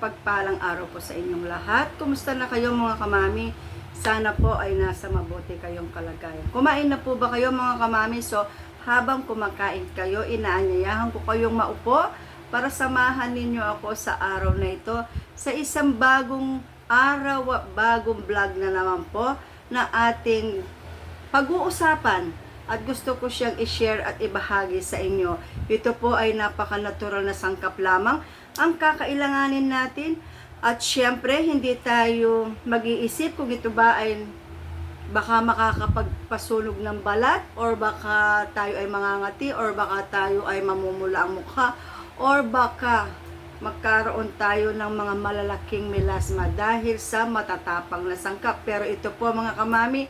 mapagpalang araw po sa inyong lahat. Kumusta na kayo mga kamami? Sana po ay nasa mabuti kayong kalagayan. Kumain na po ba kayo mga kamami? So, habang kumakain kayo, inaanyayahan ko kayong maupo para samahan ninyo ako sa araw na ito sa isang bagong araw at bagong vlog na naman po na ating pag-uusapan at gusto ko siyang i-share at ibahagi sa inyo. Ito po ay napaka-natural na sangkap lamang ang kakailanganin natin at syempre hindi tayo mag-iisip kung ito ba ay baka makakapagpasunog ng balat or baka tayo ay mangangati or baka tayo ay mamumula ang mukha or baka magkaroon tayo ng mga malalaking melasma dahil sa matatapang na sangkap. Pero ito po mga kamami,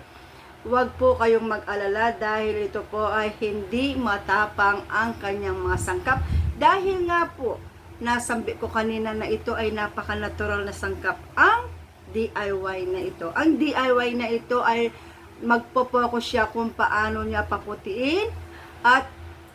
Huwag po kayong mag-alala dahil ito po ay hindi matapang ang kanyang mga sangkap. Dahil nga po, nasambi ko kanina na ito ay napaka-natural na sangkap. Ang DIY na ito. Ang DIY na ito ay magpo-focus siya kung paano niya paputiin at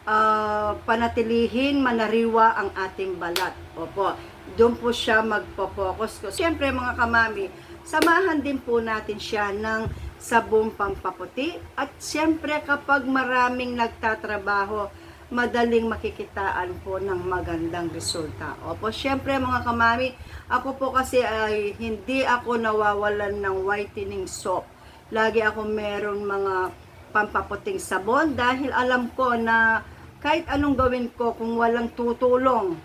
ah, panatilihin manariwa ang ating balat. Opo, doon po siya magpo-focus. Siyempre mga kamami, samahan din po natin siya ng sabong pampaputi at siyempre kapag maraming nagtatrabaho, madaling makikitaan po ng magandang resulta. Opo, siyempre mga kamami, ako po kasi ay hindi ako nawawalan ng whitening soap. Lagi ako meron mga pampaputing sabon dahil alam ko na kahit anong gawin ko kung walang tutulong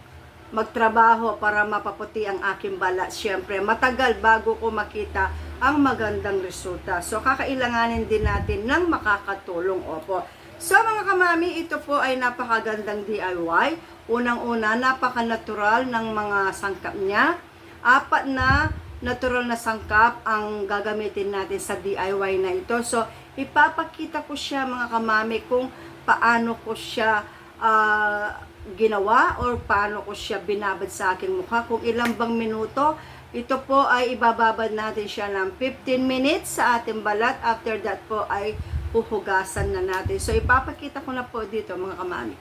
magtrabaho para mapaputi ang aking balat. Siyempre, matagal bago ko makita ang magandang resulta. So, kakailanganin din natin ng makakatulong. Opo. So, mga kamami, ito po ay napakagandang DIY. Unang-una, napaka-natural ng mga sangkap niya. Apat na natural na sangkap ang gagamitin natin sa DIY na ito. So, ipapakita ko siya mga kamami kung paano ko siya ah, ginawa or paano ko siya binabad sa aking mukha. Kung ilang bang minuto, ito po ay ibababad natin siya ng 15 minutes sa ating balat. After that po ay huhugasan na natin. So ipapakita ko na po dito mga kamami.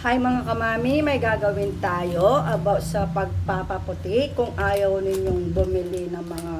Hi mga kamami, may gagawin tayo about sa pagpapaputi. Kung ayaw ninyong bumili ng mga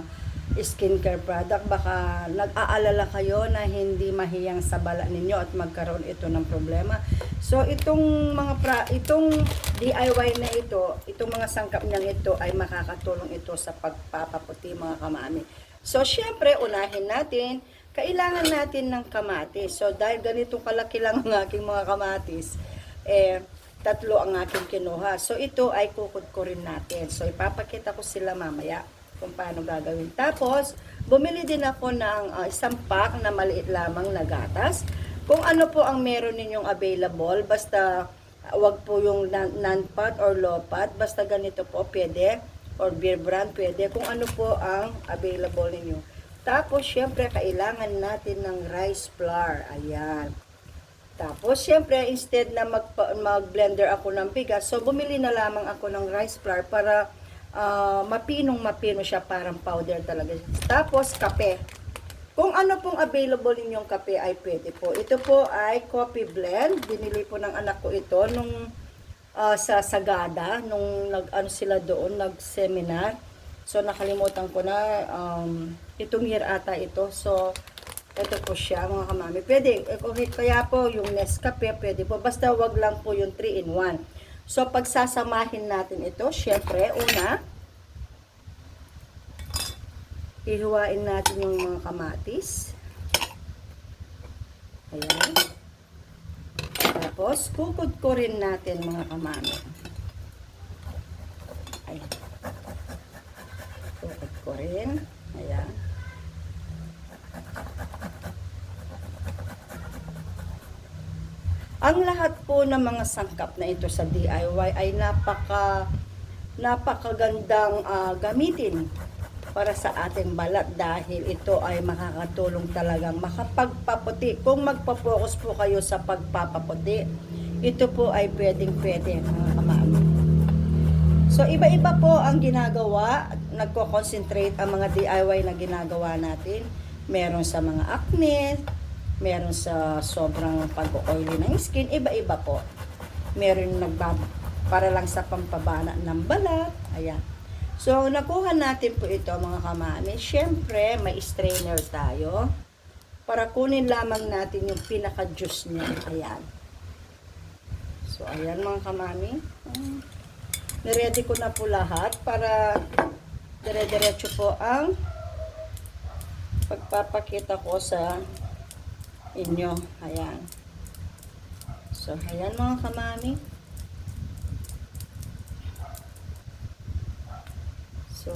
skincare product, baka nag-aalala kayo na hindi mahiyang sa bala ninyo at magkaroon ito ng problema. So itong mga pra, itong DIY na ito, itong mga sangkap niyang ito ay makakatulong ito sa pagpapaputi mga kamami. So syempre unahin natin, kailangan natin ng kamatis. So dahil ganito kalaki lang ang aking mga kamatis, eh, tatlo ang aking kinuha. So, ito ay kukudkurin natin. So, ipapakita ko sila mamaya kung paano gagawin. Tapos, bumili din ako ng ah, isang pack na maliit lamang na gatas. Kung ano po ang meron ninyong available, basta ah, wag po yung non- non-fat or low-fat, basta ganito po, pwede. Or beer brand, pwede. Kung ano po ang available ninyo. Tapos, syempre, kailangan natin ng rice flour. Ayan. Tapos, syempre, instead na mag, mag-blender ako ng bigas, so bumili na lamang ako ng rice flour para ah, mapinong mapino siya, parang powder talaga. Tapos, kape. Kung ano pong available ninyong kape ay pwede po. Ito po ay coffee blend. Binili po ng anak ko ito nung ah, sa Sagada, nung nag, ano sila doon, nag-seminar. So, nakalimutan ko na, um, itong year ata ito. So, ito po siya mga kamami. Pwede, eh, okay, kaya po yung Nescafe, pwede po. Basta wag lang po yung 3 in 1. So, pagsasamahin natin ito, syempre, una, ihiwain natin yung mga kamatis. Ayan. Tapos, kukod ko rin natin mga kamami. Ayan. Kukod ko rin. Ayan. Ang lahat po ng mga sangkap na ito sa DIY ay napaka napakagandang ah, gamitin para sa ating balat dahil ito ay makakatulong talagang makapagpaputi. Kung magpa-focus po kayo sa pagpapaputi, ito po ay pwedeng-pwede mga kamami. So, iba-iba po ang ginagawa. Nagko-concentrate ang mga DIY na ginagawa natin. Meron sa mga acne, meron sa sobrang pag-oily ng skin, iba-iba po. Meron nagbab para lang sa pampabana ng balat. Ayan. So, nakuha natin po ito mga kamami. Siyempre, may strainer tayo. Para kunin lamang natin yung pinaka-juice niya. Ayan. So, ayan mga kamami. Hmm. Niready ko na po lahat para dire-diretso po ang pagpapakita ko sa inyo. Ayan. So, ayan mga kamami. So,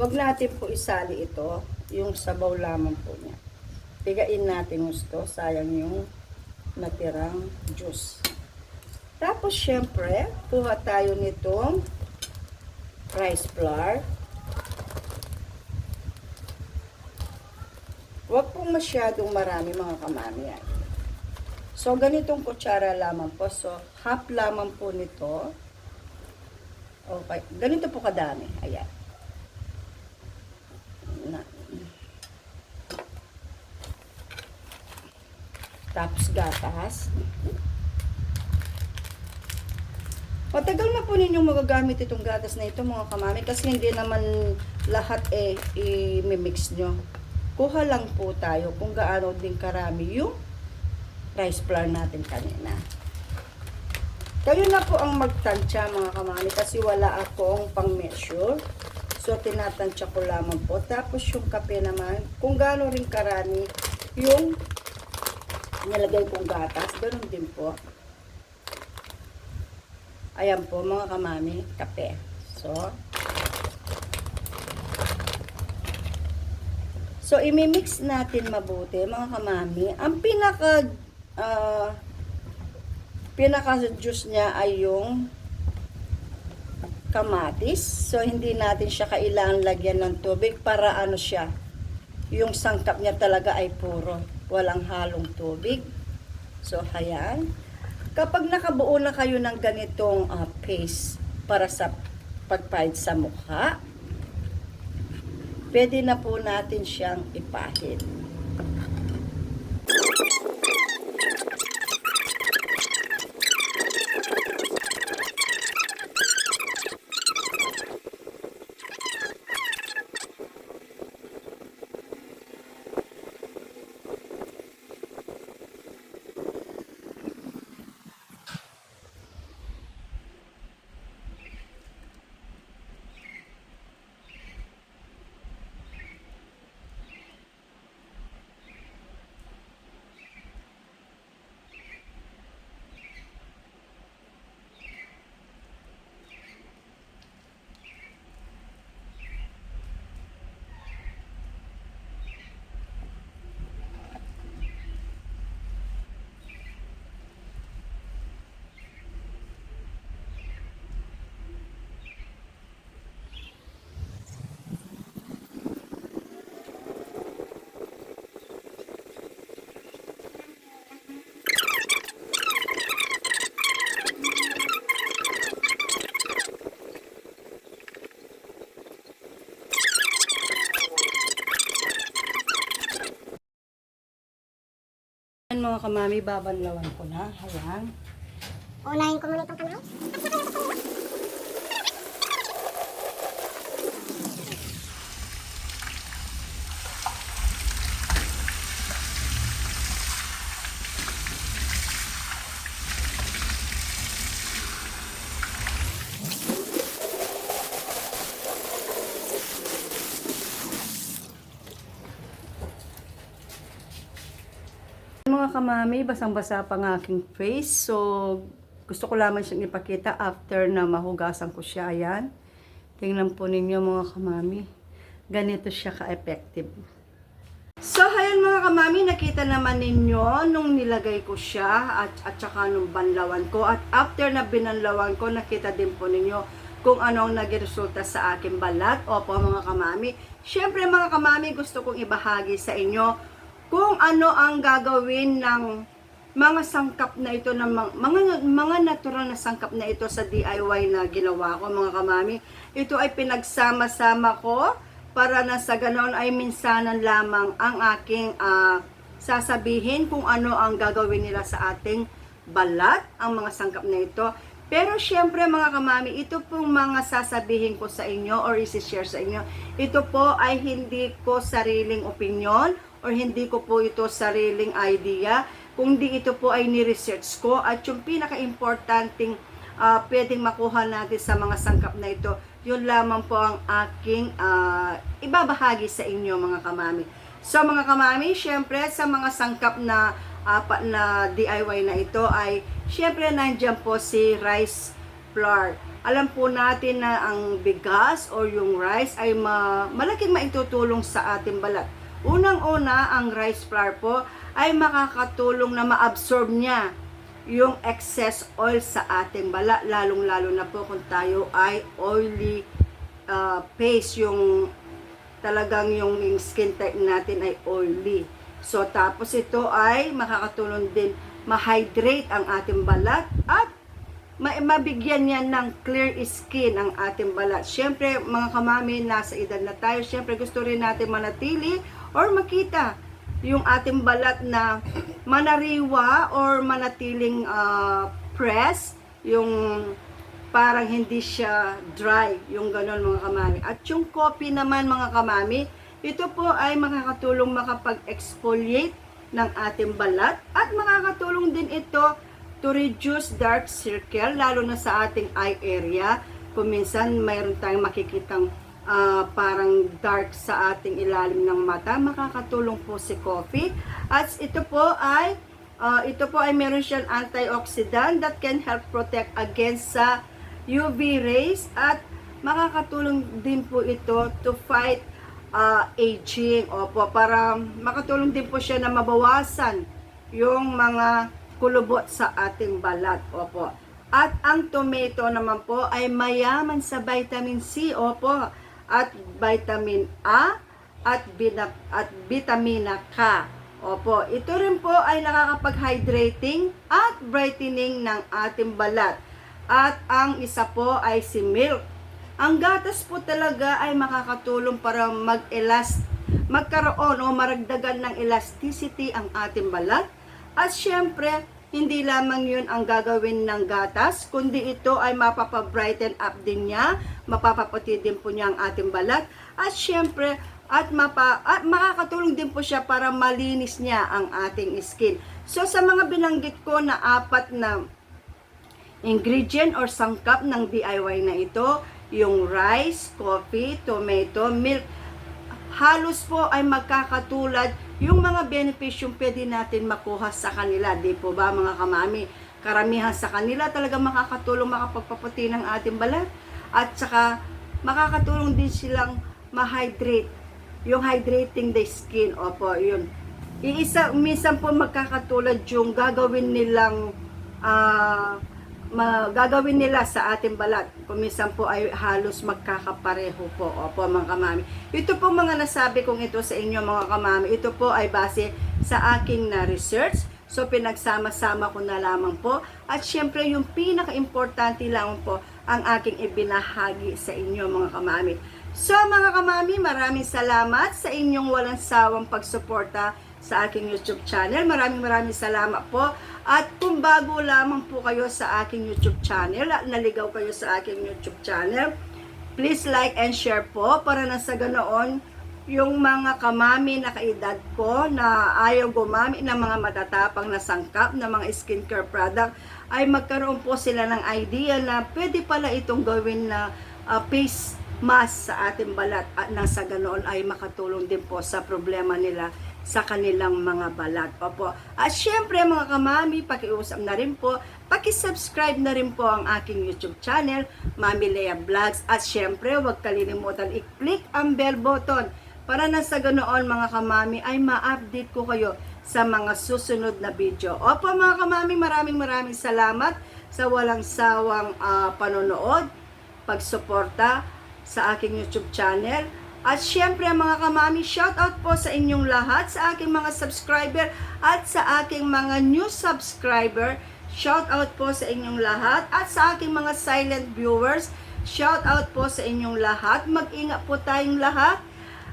wag natin po isali ito. Yung sabaw lamang po niya. Pigain natin gusto. Sayang yung natirang juice. Tapos, syempre, kuha tayo nitong rice flour. Huwag pong masyadong marami mga kamami. yan. So, ganitong kutsara lamang po. So, half lamang po nito. Okay. Ganito po kadami. Ayan. Na. Tapos gatas. Matagal na po ninyong magagamit itong gatas na ito mga kamami kasi hindi naman lahat eh i-mix nyo. Kuha lang po tayo kung gaano din karami yung rice flour natin kanina. Kayo na po ang magtansya mga kamami kasi wala akong pang measure. So tinatansya ko lamang po. Tapos yung kape naman, kung gaano rin karami yung nilagay kong gatas, ganun din po. Ayan po mga kamami, kape. So, So, imimix natin mabuti, mga kamami. Ang pinaka, ah, pinaka-juice niya ay yung kamatis. So, hindi natin siya kailangan lagyan ng tubig para ano siya. Yung sangkap niya talaga ay puro. Walang halong tubig. So, ayan. Kapag nakabuo na kayo ng ganitong ah, paste para sa pagpahid sa mukha, pwede na po natin siyang ipahid. Ayan mga kamami, babanlawan ko na. Ayan. Unahin ko muna itong kamay. Mga kamami, basang-basa pa ng aking face. So, gusto ko lamang siyang ipakita after na mahugasan ko siya. Ayan. Tingnan po ninyo mga kamami. Ganito siya ka-effective. So, ayan mga kamami, nakita naman ninyo nung nilagay ko siya at, at saka nung banlawan ko. At after na binanlawan ko, nakita din po ninyo kung ano ang naging resulta sa aking balat. Opo mga kamami. Siyempre mga kamami, gusto kong ibahagi sa inyo kung ano ang gagawin ng mga sangkap na ito ng mga, mga mga natural na sangkap na ito sa DIY na ginawa ko mga kamami. Ito ay pinagsama-sama ko para na sa ganon ay minsanan lamang ang aking ah, sasabihin kung ano ang gagawin nila sa ating balat, ang mga sangkap na ito. Pero syempre mga kamami, ito pong mga sasabihin ko sa inyo or isi-share sa inyo, ito po ay hindi ko sariling opinion or hindi ko po ito sariling idea, kundi ito po ay ni-research ko at yung pinaka-importanting ah, pwedeng makuha natin sa mga sangkap na ito, yun lamang po ang aking ah, ibabahagi sa inyo mga kamami. So mga kamami, syempre sa mga sangkap na apat na DIY na ito ay syempre nandiyan po si rice flour. Alam po natin na ang bigas or yung rice ay ma malaking maitutulong sa ating balat. Unang-una, ang rice flour po ay makakatulong na ma-absorb niya yung excess oil sa ating balat, lalong-lalo na po kung tayo ay oily uh, face, yung talagang yung, yung skin type natin ay oily. So, tapos ito ay makakatulong din ma-hydrate ang ating balat at ma- mabigyan niya ng clear skin ang ating balat. Siyempre, mga kamami, nasa edad na tayo. Siyempre, gusto rin natin manatili or makita yung ating balat na manariwa or manatiling ah, press, yung parang hindi siya dry, yung ganon mga kamami. At yung coffee naman mga kamami, ito po ay makakatulong makapag-exfoliate ng ating balat at makakatulong din ito to reduce dark circle, lalo na sa ating eye area. Kung minsan mayroon tayong makikitang ah, parang dark sa ating ilalim ng mata, makakatulong po si coffee. At ito po ay ah, ito po ay meron siyang antioxidant that can help protect against sa UV rays at makakatulong din po ito to fight ah, aging. Opo, para makatulong din po siya na mabawasan yung mga kulubot sa ating balat. Opo. At ang tomato naman po ay mayaman sa vitamin C. Opo. At vitamin A at, bina, at vitamina K. Opo, ito rin po ay nakakapag-hydrating at brightening ng ating balat. At ang isa po ay si milk. Ang gatas po talaga ay makakatulong para mag-elast, magkaroon o maragdagan ng elasticity ang ating balat. At syempre, hindi lamang yun ang gagawin ng gatas, kundi ito ay mapapabrighten up din niya, mapapaputi din po niya ang ating balat. At syempre, at, mapa, at makakatulong din po siya para malinis niya ang ating skin. So sa mga binanggit ko na apat na ingredient or sangkap ng DIY na ito, yung rice, coffee, tomato, milk, halos po ay magkakatulad yung mga benefisyong pwede natin makuha sa kanila. Di po ba mga kamami? Karamihan sa kanila talaga makakatulong makapagpaputi ng ating balat. At saka makakatulong din silang ma-hydrate. Yung hydrating the skin. Opo, yun. Iisa, minsan po magkakatulad yung gagawin nilang ah ma- gagawin nila sa ating balat. Kung minsan po ay halos magkakapareho po. Opo, mga kamami. Ito po mga nasabi kong ito sa inyo, mga kamami. Ito po ay base sa aking na research. So, pinagsama-sama ko na lamang po. At syempre, yung pinaka-importante lang po ang aking ibinahagi sa inyo, mga kamami. So, mga kamami, maraming salamat sa inyong walang sawang pagsuporta sa aking YouTube channel. Maraming maraming salamat po. At kung bago lamang po kayo sa aking YouTube channel at naligaw kayo sa aking YouTube channel, please like and share po para na sa ganoon yung mga kamami na kaedad ko na ayaw gumamit ng mga matatapang na sangkap na mga skincare product ay magkaroon po sila ng idea na pwede pala itong gawin na ah, face mask sa ating balat at nasa ganoon ay makatulong din po sa problema nila sa kanilang mga balat. Opo. At syempre mga kamami, pakiusap na rin po, pakisubscribe na rin po ang aking YouTube channel, Mami Lea Vlogs. At syempre, huwag kalilimutan i-click ang bell button para na sa ganoon mga kamami ay ma-update ko kayo sa mga susunod na video. Opo mga kamami, maraming maraming salamat sa walang sawang ah, panonood, pagsuporta sa aking YouTube channel. At syempre mga kamami, shout out po sa inyong lahat, sa aking mga subscriber at sa aking mga new subscriber. Shout out po sa inyong lahat at sa aking mga silent viewers. Shout out po sa inyong lahat. Mag-ingat po tayong lahat.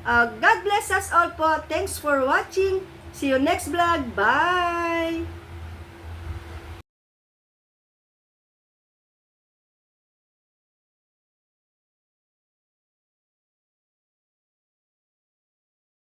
Uh, God bless us all po. Thanks for watching. See you next vlog. Bye!